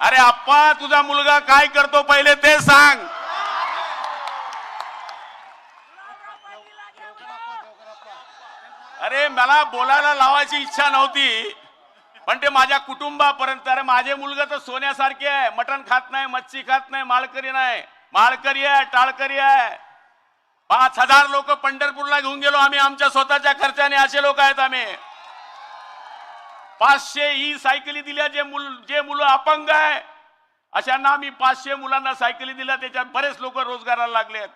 अरे आप्पा तुझा मुलगा काय करतो पहिले ते सांग. अरे मला बोलायला लावायची इच्छा नव्हती पण ते माझ्या कुटुंबापर्यंत अरे माझे मुलगा तर सोन्यासारखे आहे मटण खात नाही मच्छी खात नाही माळकरी नाही. माळकरी आहे टाळकरी आहे. पाच हजार लोक पंढरपूरला घेऊन गेलो आम्ही आमच्या स्वतःच्या खर्चाने असे लोक आहेत आम्ही. पाचशे ही सायकली दिल्या जे मुल जे मुलं अपंग आहे. अशांना आम्ही पाचशे मुलांना सायकली दिल्या त्याच्यात बरेच लोक रोजगाराला लागलेत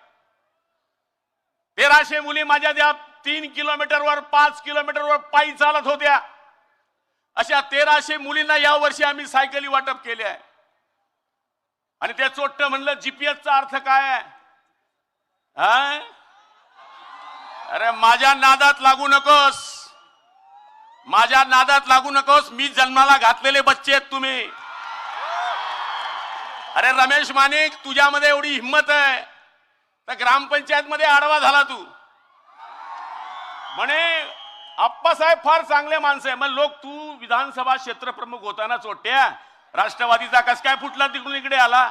तेराशे मुली माझ्या त्या तीन किलोमीटरवर पाच किलोमीटरवर पायी चालत होत्या. अशा तेराशे मुलींना या वर्षी आम्ही सायकली वाटप केले आहे. आणि ते चोट्ट म्हणलं जीपीएसचा अर्थ काय आहे? अरे माझ्या नादात लागू नकोस. माझ्या नादात लागू नकोस मी जन्माला घातलेले बच्चे आहेत तुम्ही. अरे रमेश मानिक तुझ्यामध्ये एवढी हिंमत आहे. तर ग्रामपंचायत मध्ये आडवा झाला तू. म्हणे आप्पासाहेब फार चांगले माणसं आहे. मग लोक तू विधानसभा क्षेत्र प्रमुख होताना चोट्या. राष्ट्रवादीचा कस काय फुटला तिकडून इकडे आला?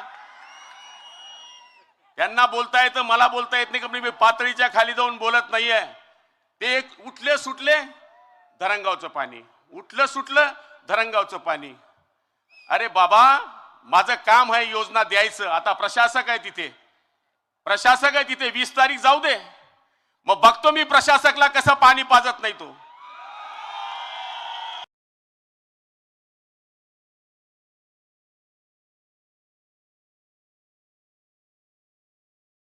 त्यांना बोलता येतं मला बोलता येत नाही का मी पातळीच्या खाली जाऊन बोलत नाहीये. ते एक उठले सुटले. धरणगावचं पाणी. उठलं सुटलं धरणगावचं पाणी. अरे बाबा माझं काम आहे योजना द्यायचं. आता प्रशासक आहे तिथे. प्रशासक आहे तिथे. वीस तारीख जाऊ दे. मग बघतो मी प्रशासकला कसं पाणी पाजत नाही तो.